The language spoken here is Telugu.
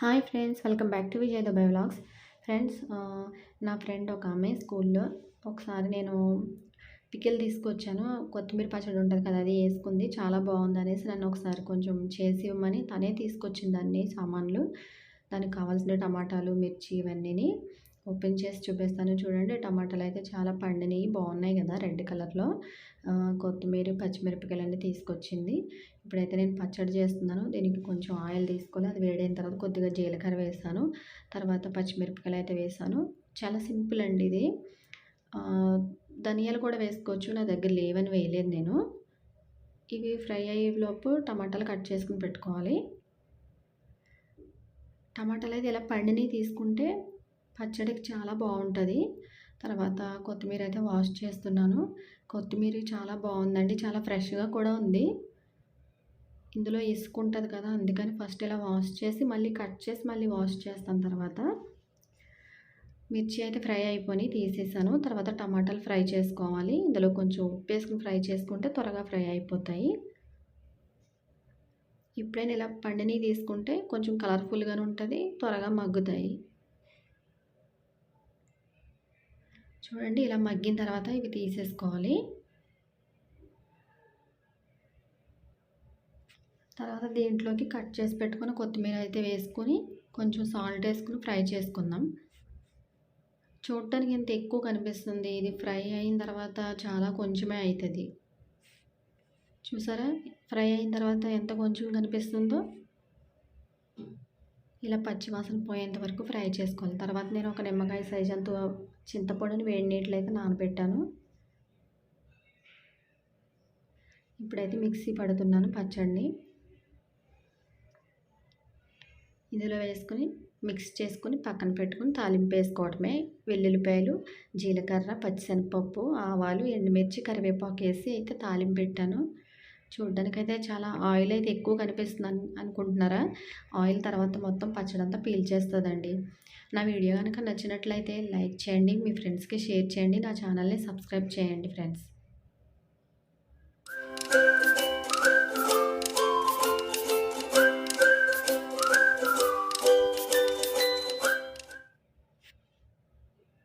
Hi friends welcome back to Vijay Dubai vlogs. Friends నా ఫ్రెండ్ ఒక ఆమె స్కూల్లో. ఒకసారి నేను పికిల్ తీసుకొచ్చాను. కొత్తిమీర పచ్చడి ఉంటుంది కదా అది వేసుకుంది. చాలా బాగుంది అనేసి నన్ను ఒకసారి కొంచెం చేసి ఇవ్వమని తనే తీసుకొచ్చింది అన్ని సామాన్లు. దానికి కావాల్సిన టమాటాలు మిర్చి ఇవన్నీని. ఓపెన్ చేసి చూపిస్తాను. చూడండి టమాటాలు అయితే చాలా పండినవి బాగున్నాయి కదా రెడ్ కలర్లో. కొత్తిమీర పచ్చిమిరపకాయలు అన్నీ తీసుకొచ్చింది. ఇప్పుడైతే నేను పచ్చడి చేస్తున్నాను. దీనికి కొంచెం ఆయిల్ తీసుకొని అది వేడైన తర్వాత కొద్దిగా జీలకర్ర వేసాను. తర్వాత పచ్చిమిరపకాయలు అయితే వేసాను. చాలా సింపుల్ అండి ఇది. ధనియాలు కూడా వేసుకోవచ్చు. నా దగ్గర లేవని వేయలేదు నేను. ఇవి ఫ్రై అయ్యేలోపు టమాటాలు కట్ చేసుకుని పెట్టుకోవాలి. టమాటాలు అయితే ఇలా పండిని తీసుకుంటే పచ్చడికి చాలా బాగుంటుంది. తర్వాత కొత్తిమీర అయితే వాష్ చేస్తున్నాను. కొత్తిమీర చాలా బాగుందండి. చాలా ఫ్రెష్గా కూడా ఉంది. ఇందులో ఇసుక ఉంటుంది కదా అందుకని ఫస్ట్ ఇలా వాష్ చేసి మళ్ళీ కట్ చేసి మళ్ళీ వాష్ చేస్తాను తర్వాత. మిర్చి అయితే ఫ్రై అయిపోయి తీసేసాను. తర్వాత టమాటాలు ఫ్రై చేసుకోవాలి. ఇందులో కొంచెం ఉప్పు వేసుకుని ఫ్రై చేసుకుంటే త్వరగా ఫ్రై అయిపోతాయి. ఇప్పుడైనా ఇలా పండిని తీసుకుంటే కొంచెం కలర్ఫుల్గానే ఉంటుంది త్వరగా మగ్గుతాయి. చూడండి ఇలా మగ్గిన తర్వాత ఇవి తీసేసుకోవాలి. తర్వాత దీంట్లోకి కట్ చేసి పెట్టుకుని కొత్తిమీర అయితే వేసుకొని కొంచెం సాల్ట్ వేసుకుని ఫ్రై చేసుకుందాం. చూడటానికి ఎంత ఎక్కువ కనిపిస్తుంది ఇది ఫ్రై అయిన తర్వాత చాలా కొంచెమే అవుతుంది. చూసారా? ఫ్రై అయిన తర్వాత ఎంత కొంచెం కనిపిస్తుందో? ఇలా పచ్చి వాసన పోయేంత వరకు ఫ్రై చేసుకోవాలి. తర్వాత నేను ఒక నిమ్మకాయ సైజ్ అంత చింతపొడిని వేడి నీటిలో అయితే నానబెట్టాను. ఇప్పుడైతే మిక్సీ పడుతున్నాను పచ్చడిని. ఇందులో వేసుకొని మిక్స్ చేసుకొని పక్కన పెట్టుకుని తాలింపు వేసుకోవడమే. వెల్లుల్లిపాయలు జీలకర్ర పచ్చిశనగపప్పు ఆవాలు ఎండుమిర్చి కరివేపాకు వేసి అయితే తాలింపు పెట్టాను. చూడ్డానికైతే చాలా ఆయిల్ అయితే ఎక్కువ కనిపిస్తుంది అనుకుంటున్నారా? ఆయిల్ తర్వాత మొత్తం పచ్చడంతా పీల్చేస్తుందండి. నా వీడియో కనుక నచ్చినట్లయితే లైక్ చేయండి మీ ఫ్రెండ్స్కి షేర్ చేయండి నా ఛానల్ని సబ్స్క్రైబ్ చేయండి ఫ్రెండ్స్.